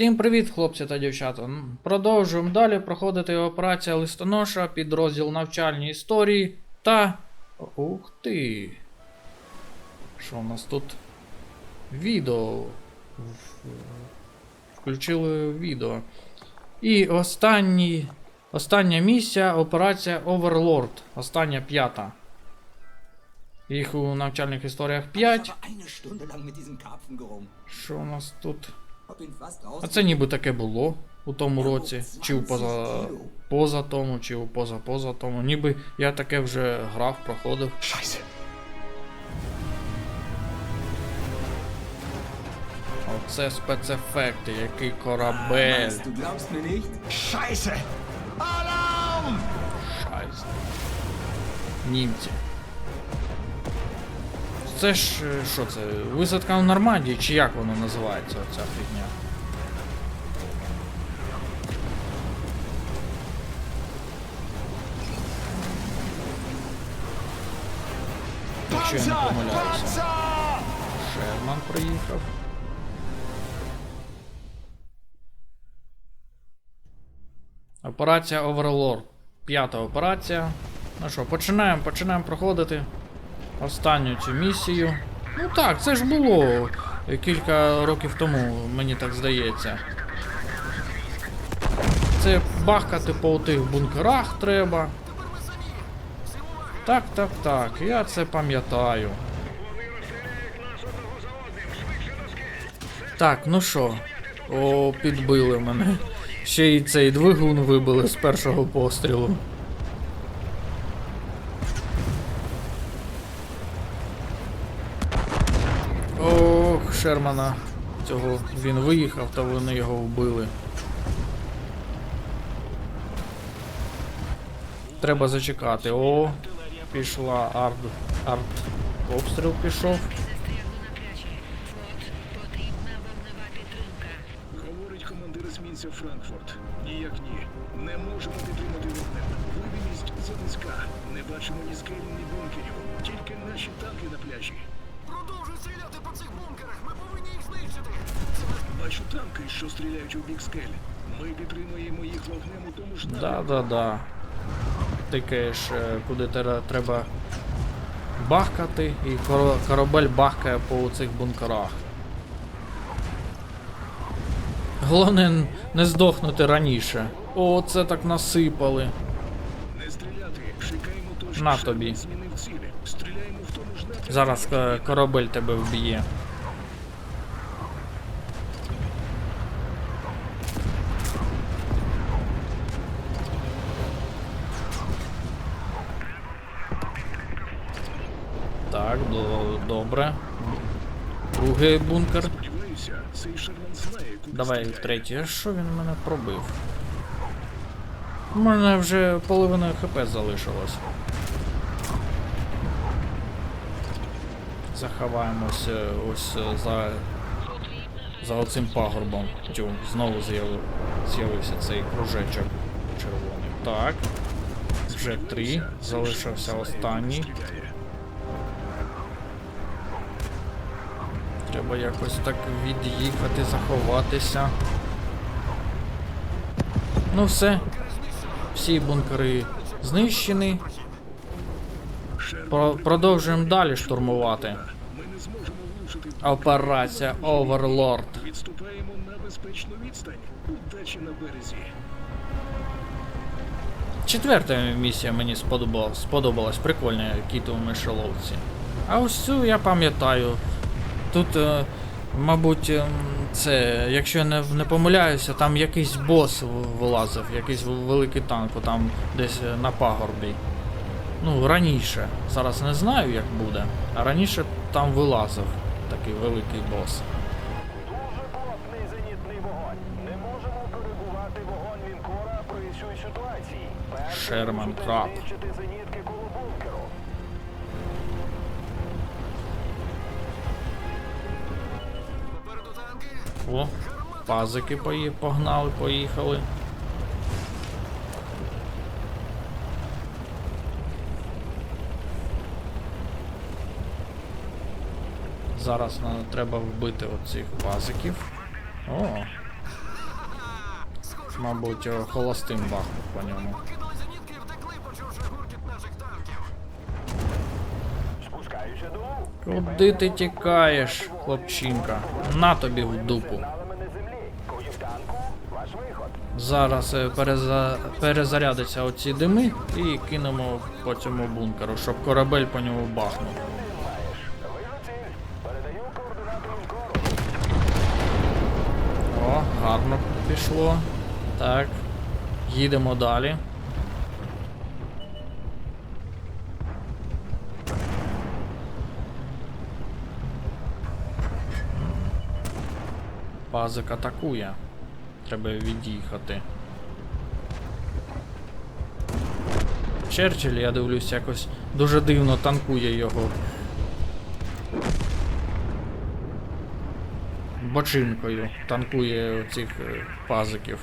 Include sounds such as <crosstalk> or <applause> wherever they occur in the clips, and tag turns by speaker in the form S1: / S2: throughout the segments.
S1: Всім привіт, хлопці та дівчата. Продовжуємо далі проходити операція листоноша, підрозділ навчальні історії та. Ух ти! Що у нас тут? Відео. Включили відео. І останній. Остання місія операція Overlord. Остання п'ята. Їх у навчальних історіях 5.
S2: Ich habe eine Stunde lang mit diesem Karpfen gerungen.
S1: Що у нас тут? А це ніби таке було у тому році, чи у поза, поза тому, чи у поза поза тому. Ніби я таке вже грав, проходив.
S3: Scheiße.
S1: Оце спецефекти, який корабель.
S2: Meinst, du glaubst mir nicht?
S3: Scheiße. Alarm!
S1: Шайс. Німці. Це ж е, що це? Висадка в Нормандії, чи як воно називається, оця фігня? Якщо я не помиляюся. Шерман приїхав. Операція Overlord. П'ята операція. Ну що, починаємо, починаємо проходити останню цю місію. Ну так, це ж було кілька років тому, мені так здається. Це бахкати по тих бункерах треба. Так, так, так, я це пам'ятаю. Так, ну що? О, підбили мене. Ще й цей двигун вибили з першого пострілу. Шермана. Цього він виїхав, та вони його вбили. Треба зачекати. О, пішла арт. Арт. Обстріл пішов.
S4: Говорить командир есмінця Франкфурт. Ніяк ні. Не можемо підтримати вогнем. Видимість занизька. Не бачимо ні скелі, ні бункерів. Тільки наші танки на пляжі.
S5: Продовжуй стріляти по цих бункерах. Ми повинні їх знищити.
S4: Бачу танки, що стріляють у бік скель. Ми підтримуємо їх вогнем у тому ж напрямку.
S1: Да-да-да. Тикаєш, е, куди треба бахкати, і корабель бахкає по цих бункерах. Головне не здохнути раніше. О, це так насипали.
S4: Не стріляти. Чекаємо то, що
S1: На тобі.
S4: змінив цілі. Стріляємо в тому ж напрямку.
S1: Зараз е, корабель тебе вб'є. Так, до- добре. Другий бункер. Давай третій. Що він мене пробив? У мене вже половина хп залишилось. Заховаємось е, ось е, за, за оцим пагорбом. Тю, знову з'яви- з'явився цей кружечок червоний. Так. Вже три. Залишився останній. Треба якось так від'їхати, заховатися. Ну все. Всі бункери знищені. Про- продовжуємо далі штурмувати. Операція Overlord.
S4: Відступаємо на безпечну відстань. Удачі на березі.
S1: Четверта місія мені сподобалась, сподобалась прикольна кіт у мишоловці. А ось цю я пам'ятаю. Тут, е, мабуть, ем, це, якщо я не, не помиляюся, там якийсь бос вилазив, якийсь великий танк, там десь е, на пагорбі. Ну, раніше. Зараз не знаю, як буде. А раніше там вилазив такий великий бос.
S6: Дуже плотний зенітний вогонь. Не можемо коригувати вогонь лінкора при цій ситуації.
S1: Шерман Краб.
S6: зенітки коло бункеру.
S1: О, пазики погнали, поїхали. Зараз нам треба вбити оцих пазиків. О, мабуть, е, холостим бахнув по ньому. Куди ти тікаєш, хлопчинка? На тобі в дупу. Зараз е, переза... перезарядиться оці дими і кинемо по цьому бункеру, щоб корабель по ньому бахнув. Гарно пішло. Так. Їдемо далі. Пазик атакує. Треба від'їхати. Черчилль, я дивлюсь, якось дуже дивно танкує його. Бочинкою танкує цих е, пазиків.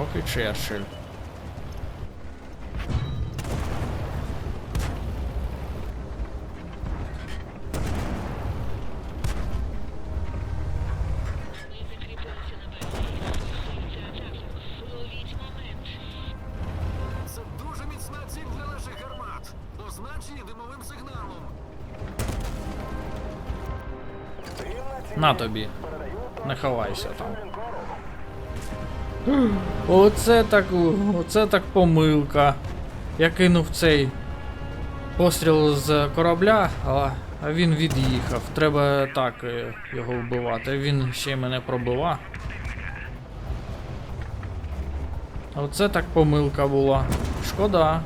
S1: Ох і Черчилль.
S7: На
S1: тобі. Не ховайся там. <gasps> Оце так. Оце так помилка. Я кинув цей постріл з корабля, а, він від'їхав. Треба так е, його вбивати. Він ще й мене пробива. Оце так помилка була. Шкода.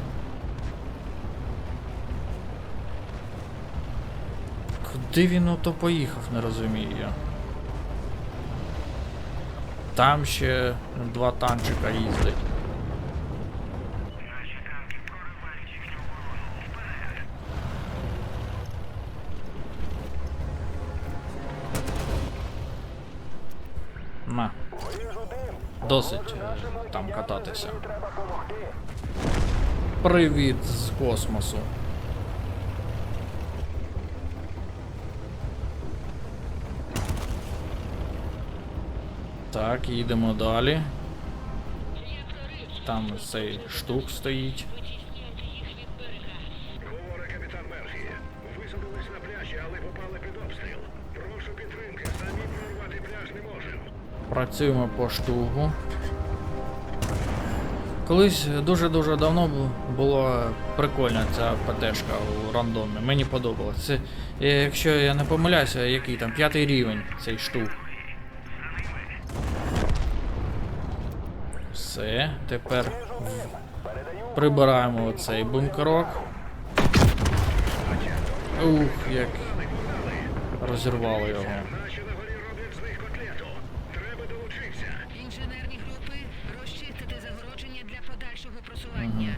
S1: Куди він ото поїхав, не розумію я. Там ще два танчика їздить. На. Досить е, там кататися. Привіт з космосу. Так, їдемо далі. Там цей штук стоїть.
S4: Говорить капітан Мерфі. Висадились на пляжі, але попали під обстріл. Прошу підтримки, самі прорвати пляж не можемо.
S1: Працюємо по штугу. Колись дуже-дуже давно бу- було прикольно ця ПТшка у рандомі. Мені подобалось. Це, е, якщо я не помиляюся, який там п'ятий рівень цей штук. Все, тепер прибираємо оцей бункерок. Ух, як розірвало його.
S7: Інженерні групи розчистити загородження для подальшого просування.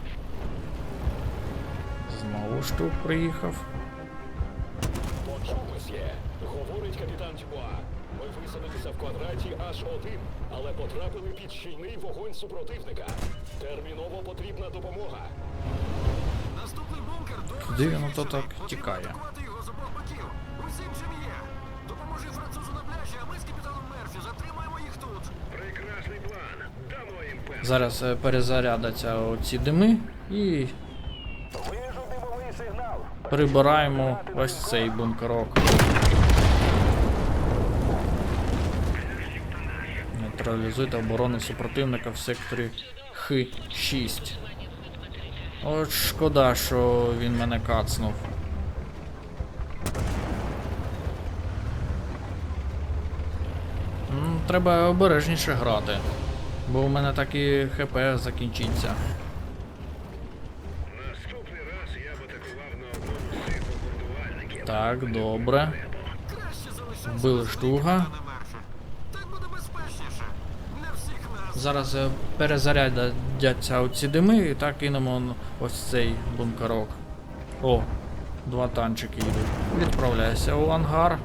S1: Знову штук приїхав.
S8: Почулося, говорить капітан Дюбуа. Ми висадилися в квадраті H1, але потрапили під щільний вогонь супротивника. Терміново потрібна допомога.
S5: Наступний бункер до
S1: Куди він ото так тікає?
S5: його з обох боків. Усім чим є. Допоможи французу на пляжі, а ми з капітаном Мерфі затримаємо їх тут.
S4: Прекрасний план. Дамо їм пес.
S1: Зараз е, перезарядаться оці дими і
S6: Вижу димовий сигнал.
S1: прибираємо ось цей бункерок. Нейтралізуйте оборону супротивника в секторі Х6. От шкода, що він мене кацнув. Треба обережніше грати, бо у мене так і ХП закінчиться.
S4: Наступний раз я б атакував на одному з цих бомбардувальників.
S1: Так, добре.
S5: Краще залишайся
S1: Вбили штуга.
S5: на Мерфі. Так буде безпечніше. Для всіх нас.
S1: Зараз е, перезарядяться оці дими і так кинемо ось цей бункерок. О, два танчики йдуть. Відправляйся у ангар.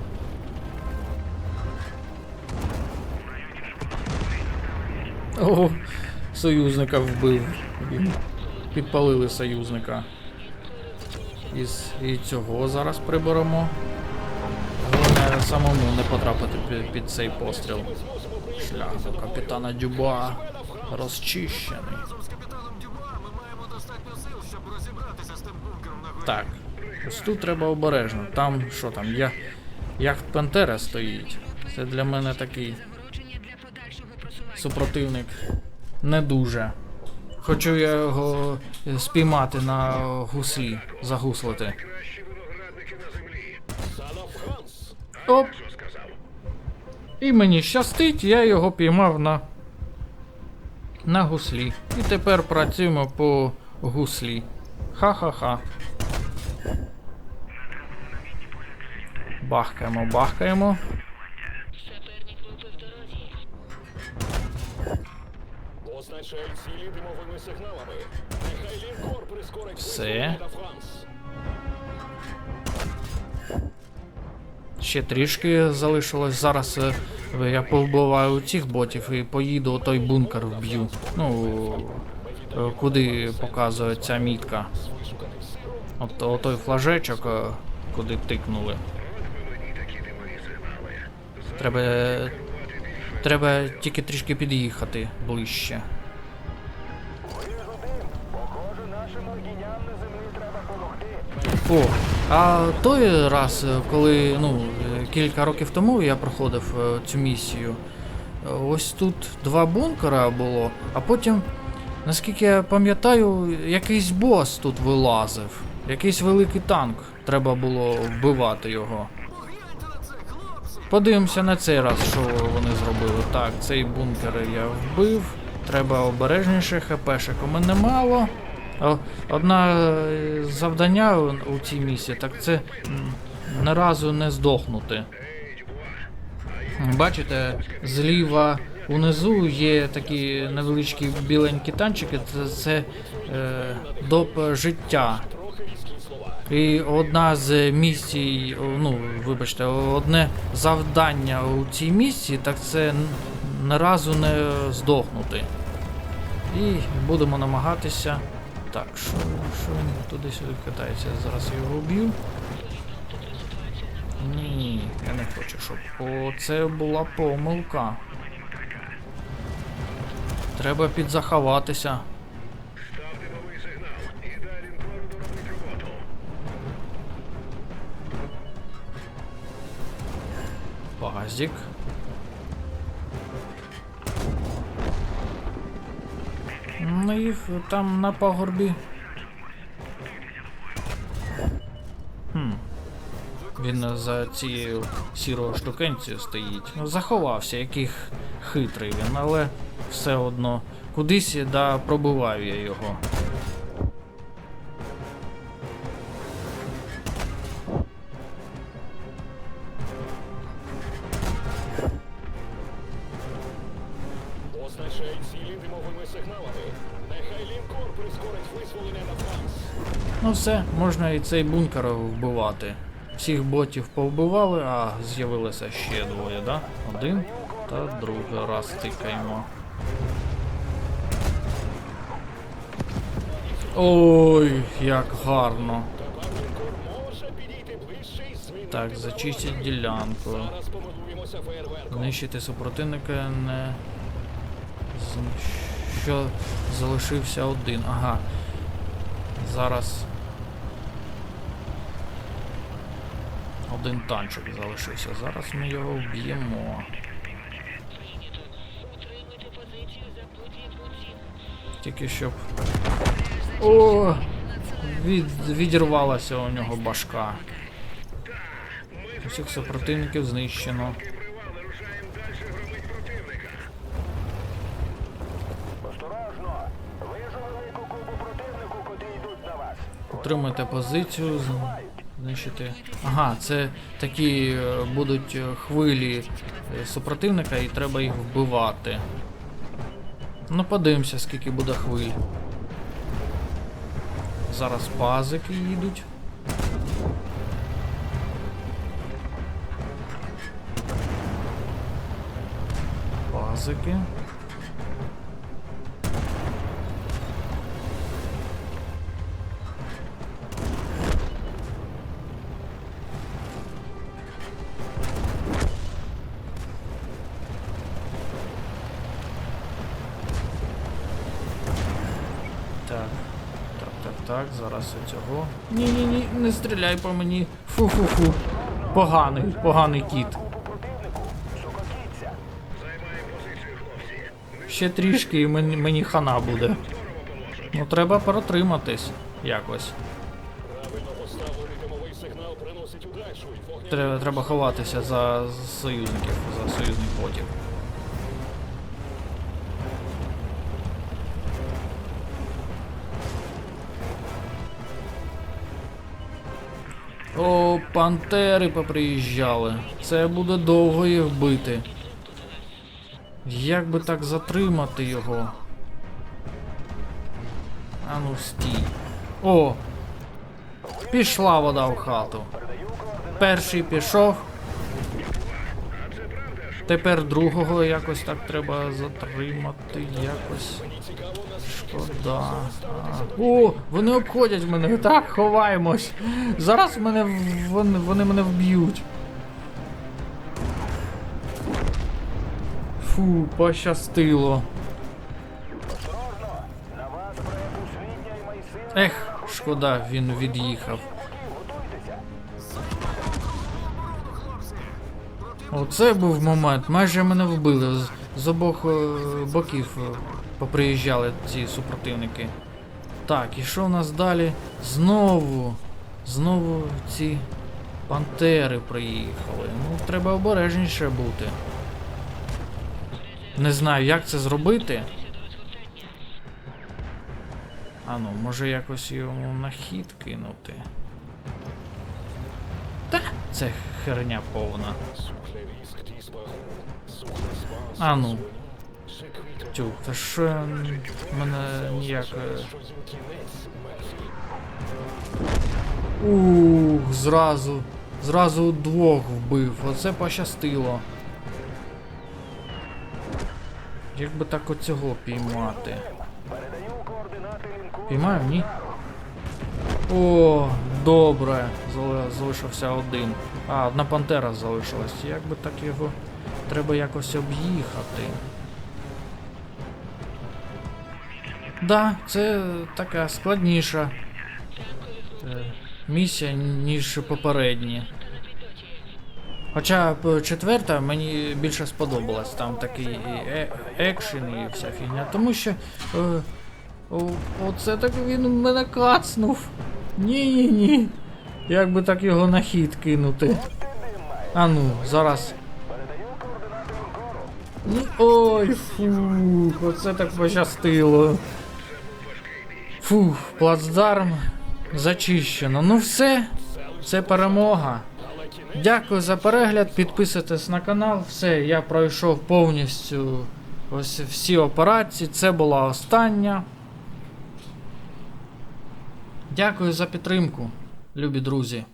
S1: О, союзника вбив. Підпалили союзника. Із, і цього зараз приберемо. Самому не потрапити під, під цей постріл. Шлях до капітана Дюба розчищений. Так, ось тут треба обережно. Там що там? Я... Яхт Пантера стоїть. Це для мене такий супротивник не дуже. Хочу я його спіймати на гуслі, загуслити. Оп! І мені щастить, я його піймав на, на гуслі. І тепер працюємо по гуслі. Ха-ха-ха. Бахкаємо, бахкаємо.
S7: Суперник
S1: Ще трішки залишилось. Зараз е, я повбиваю цих ботів і поїду у той бункер вб'ю. Ну, е, куди показує ця мітка. От, о той флажечок, е, куди тикнули. Треба. Треба тільки трішки під'їхати ближче. О, а той раз, коли ну, кілька років тому я проходив е, цю місію, е, ось тут два бункера було, а потім, наскільки я пам'ятаю, якийсь бос тут вилазив. Якийсь великий танк. Треба було вбивати його. Подивимося на цей раз, що вони зробили. Так, цей бункер я вбив. Треба обережніше, хпшек у мене мало. О, Одна е, завдання у цій місії, так це ні разу не здохнути. Бачите, зліва унизу є такі невеличкі біленькі танчики, це, це е, доп життя. І одна з місій, ну, вибачте, одне завдання у цій місії, так це н- разу не здохнути. І будемо намагатися. Так, що, що він туди-сюди катається? Зараз я його вб'ю. Ні, я не хочу, щоб. О, це була помилка. Треба підзаховатися.
S4: Став димовий сигнал. І лінкору доробить роботу.
S1: Пазик. Ну їх там на пагорбі. Він за цією сірою штукенцією стоїть. Ну, заховався, який хитрий він, але все одно кудись да пробиваю я його.
S8: Позначай цілі димовими сигналами. Нехай лінкор прискорить визволення на Франс.
S1: Ну все, можна і цей бункер вбивати. Всіх ботів повбивали, а з'явилося ще двоє, да? Один та другий раз тикаємо. Ой, як гарно. Так, зачистіть ділянку. Знищити супротивника не. Що залишився один. Ага. Зараз. Один танчик залишився. Зараз ми його вб'ємо. Тільки щоб. О! Від, відірвалася у нього башка. Усіх супротивників знищено. Утримуйте позицію, знищити. Ага, це такі е, будуть е, хвилі е, супротивника і треба їх вбивати. Ну, подивимося, скільки буде хвиль. Зараз пазики їдуть. Пазики. Так, зараз цього. Ні-ні-ні, не стріляй по мені. Фу-фу-фу. Поганий, поганий кіт. Ще трішки і мені, мені хана буде. Ну треба протриматись якось. Треба, треба ховатися за союзників, за союзних ботів. Пантери поприїжджали. Це буде довго їх бити. Як би так затримати його? А ну стій. О! Пішла вода в хату. Перший пішов. Тепер другого якось так треба затримати. Якось. Шкода. О, вони обходять мене. <laughs> Так, ховаємось. Зараз мене вони, вони мене вб'ють. Фу, пощастило. Ех, шкода, він від'їхав. Оце був момент. Майже мене вбили. З, з обох е, боків е, поприїжджали ці супротивники. Так, і що у нас далі? Знову. Знову ці пантери приїхали. Ну, треба обережніше бути. Не знаю, як це зробити. А ну, може якось йому на хід кинути. Та, це херня повна. А ну, тю, та що мене ніяк. е. Ух, зразу. Зразу двох вбив. Оце пощастило. Як би так оцього піймати? Піймаю, ні? О, добре. Залишився один. А, одна пантера залишилась. Як би так його. Треба якось об'їхати. Да, це така складніша е, місія, ніж попередні. Хоча четверта мені більше сподобалась. Там такий е- екшен і вся фігня. Тому що. Е, оце так він мене кацнув. Ні-ні-ні. Як би так його на хід кинути. А ну, зараз. Ой, фух, оце так пощастило. Фух, плацдарм зачищено. Ну все, це перемога. Дякую за перегляд, підписуйтесь на канал. Все, я пройшов повністю ось всі операції. Це була остання. Дякую за підтримку, любі друзі.